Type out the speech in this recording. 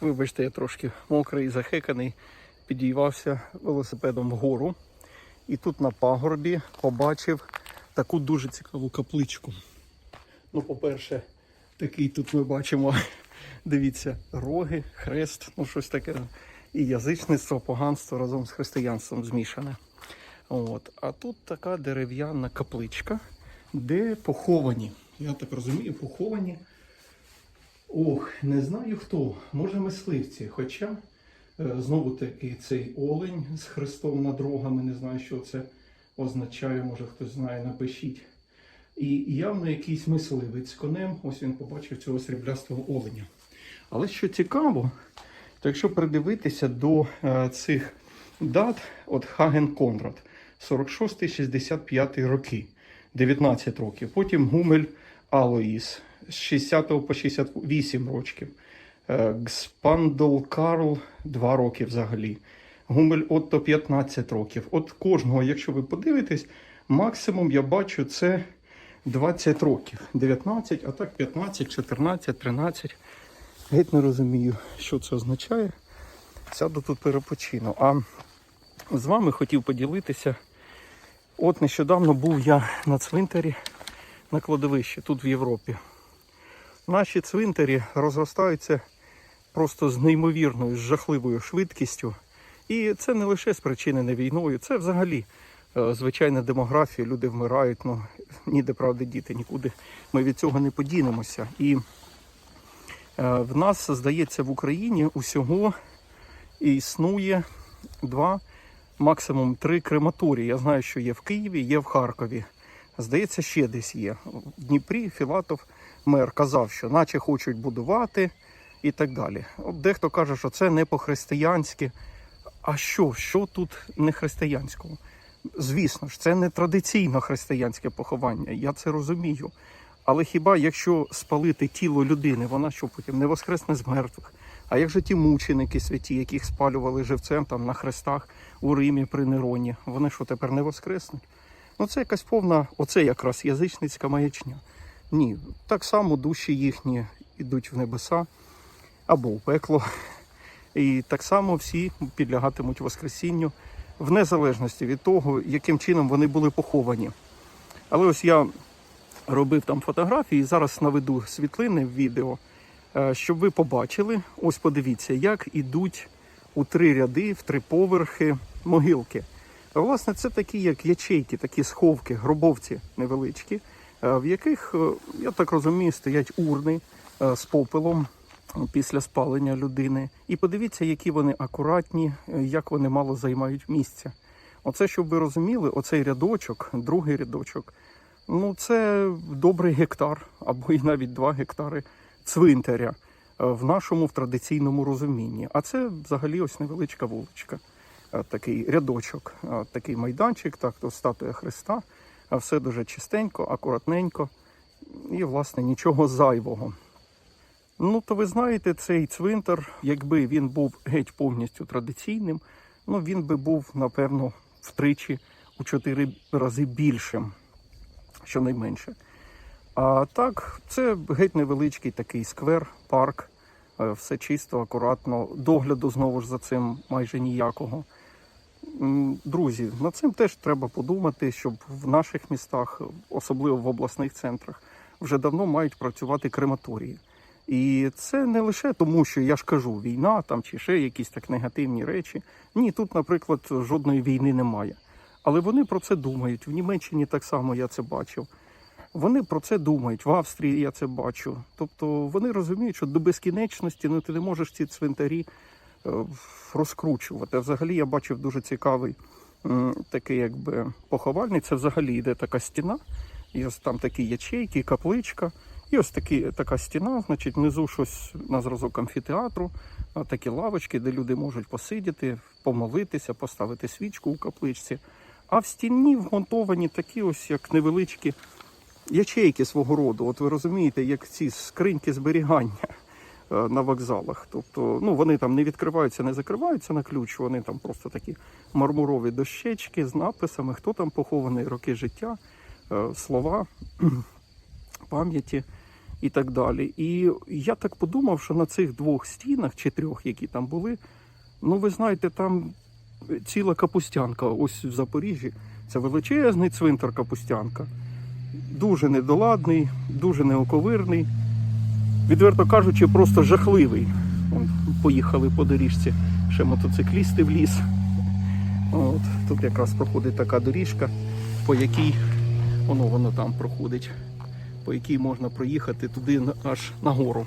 Вибачте, я трошки мокрий захеканий. Підіймався велосипедом вгору. І тут на пагорбі побачив таку дуже цікаву капличку. Ну, по-перше, такий тут ми бачимо, дивіться, роги, хрест, ну щось таке. І язичництво, поганство разом з християнством змішане. От. А тут така дерев'яна капличка, де поховані. Я так розумію, поховані. Ох, не знаю хто. Може мисливці. Хоча е, знову таки цей олень з хрестом над рогами, не знаю, що це означає, може хтось знає, напишіть. І явно якийсь мисливець конем, ось він побачив цього сріблястого оленя. Але що цікаво, то якщо придивитися до е, цих дат, от Хаген Конрад, 46-65 роки, 19 років. Потім Гумель Алоїс з 60 по 68 років. Е, Гспандл Карл 2 роки взагалі. Гумель Отто 15 років. От кожного, якщо ви подивитесь, максимум я бачу це 20 років. 19, а так 15, 14, 13. Геть не розумію, що це означає. Сяду тут перепочину. А з вами хотів поділитися. От нещодавно був я на цвинтарі на кладовищі тут в Європі. Наші цвинтарі розростаються просто з неймовірною, з жахливою швидкістю. І це не лише спричинене війною, це взагалі е, звичайна демографія, люди вмирають, ну ніде правди діти, нікуди ми від цього не подінемося. І е, в нас, здається, в Україні усього існує два, максимум три крематорії. Я знаю, що є в Києві, є в Харкові. Здається, ще десь є. В Дніпрі Філатов мер казав, що наче хочуть будувати і так далі. Дехто каже, що це не по-християнськи. А що? Що тут не християнського? Звісно ж, це не традиційно християнське поховання, я це розумію. Але хіба якщо спалити тіло людини, вона що потім не воскресне з мертвих? А як же ті мученики святі, яких спалювали живцем там на хрестах у Римі при Нероні, вони що тепер не воскреснуть? Ну це якась повна, оце якраз язичницька маячня. Ні, так само душі їхні йдуть в небеса або в пекло. І так само всі підлягатимуть Воскресінню в незалежності від того, яким чином вони були поховані. Але ось я робив там фотографії, зараз наведу світлини в відео, е, щоб ви побачили. Ось подивіться, як ідуть у три ряди, в три поверхи могилки. Власне, це такі, як ячейки, такі сховки, гробовці невеличкі, е, в яких, е, я так розумію, стоять урни е, з попелом після спалення людини. І подивіться, які вони акуратні, як вони мало займають місця. Оце, щоб ви розуміли, оцей рядочок, другий рядочок, ну це добрий гектар, або і навіть два гектари цвинтаря в нашому в традиційному розумінні. А це взагалі ось невеличка вуличка, такий рядочок, е, такий майданчик, так, то статуя Христа. А Все дуже чистенько, акуратненько і, власне, нічого зайвого. Ну, то ви знаєте, цей цвинтар, якби він був геть повністю традиційним, ну він би був, напевно, втричі у чотири рази більшим, щонайменше. А так, це геть невеличкий такий сквер, парк, е, все чисто, акуратно, догляду знову ж за цим майже ніякого. Друзі, над цим теж треба подумати, щоб в наших містах, особливо в обласних центрах, вже давно мають працювати крематорії. І це не лише тому, що я ж кажу, війна там чи ще якісь так негативні речі. Ні, тут, наприклад, жодної війни немає. Але вони про це думають. В Німеччині так само я це бачив. Вони про це думають. В Австрії я це бачу. Тобто вони розуміють, що до безкінечності ну, ти не можеш ці цвинтарі розкручувати. Взагалі я бачив дуже цікавий такий, якби поховальний. Це взагалі йде така стіна, і ось там такі ячейки, капличка. І ось такі, така стіна, значить, внизу щось на зразок амфітеатру, такі лавочки, де люди можуть посидіти, помолитися, поставити свічку у капличці. А в стіні вмонтовані такі ось як невеличкі ячейки свого роду. От ви розумієте, як ці скриньки зберігання е, на вокзалах. Тобто, ну вони там не відкриваються, не закриваються на ключ, вони там просто такі мармурові дощечки з написами, хто там похований, роки життя, е, слова пам'яті. і так далі. І я так подумав, що на цих двох стінах чи трьох, які там були, ну ви знаєте, там ціла капустянка, ось в Запоріжжі. Це величезний цвинтар капустянка. Дуже недоладний, дуже неоковирний. Відверто кажучи, просто жахливий. Поїхали по доріжці, ще мотоциклісти в ліс. От, тут якраз проходить така доріжка, по якій воно, воно там проходить, по якій можна проїхати туди аж на гору.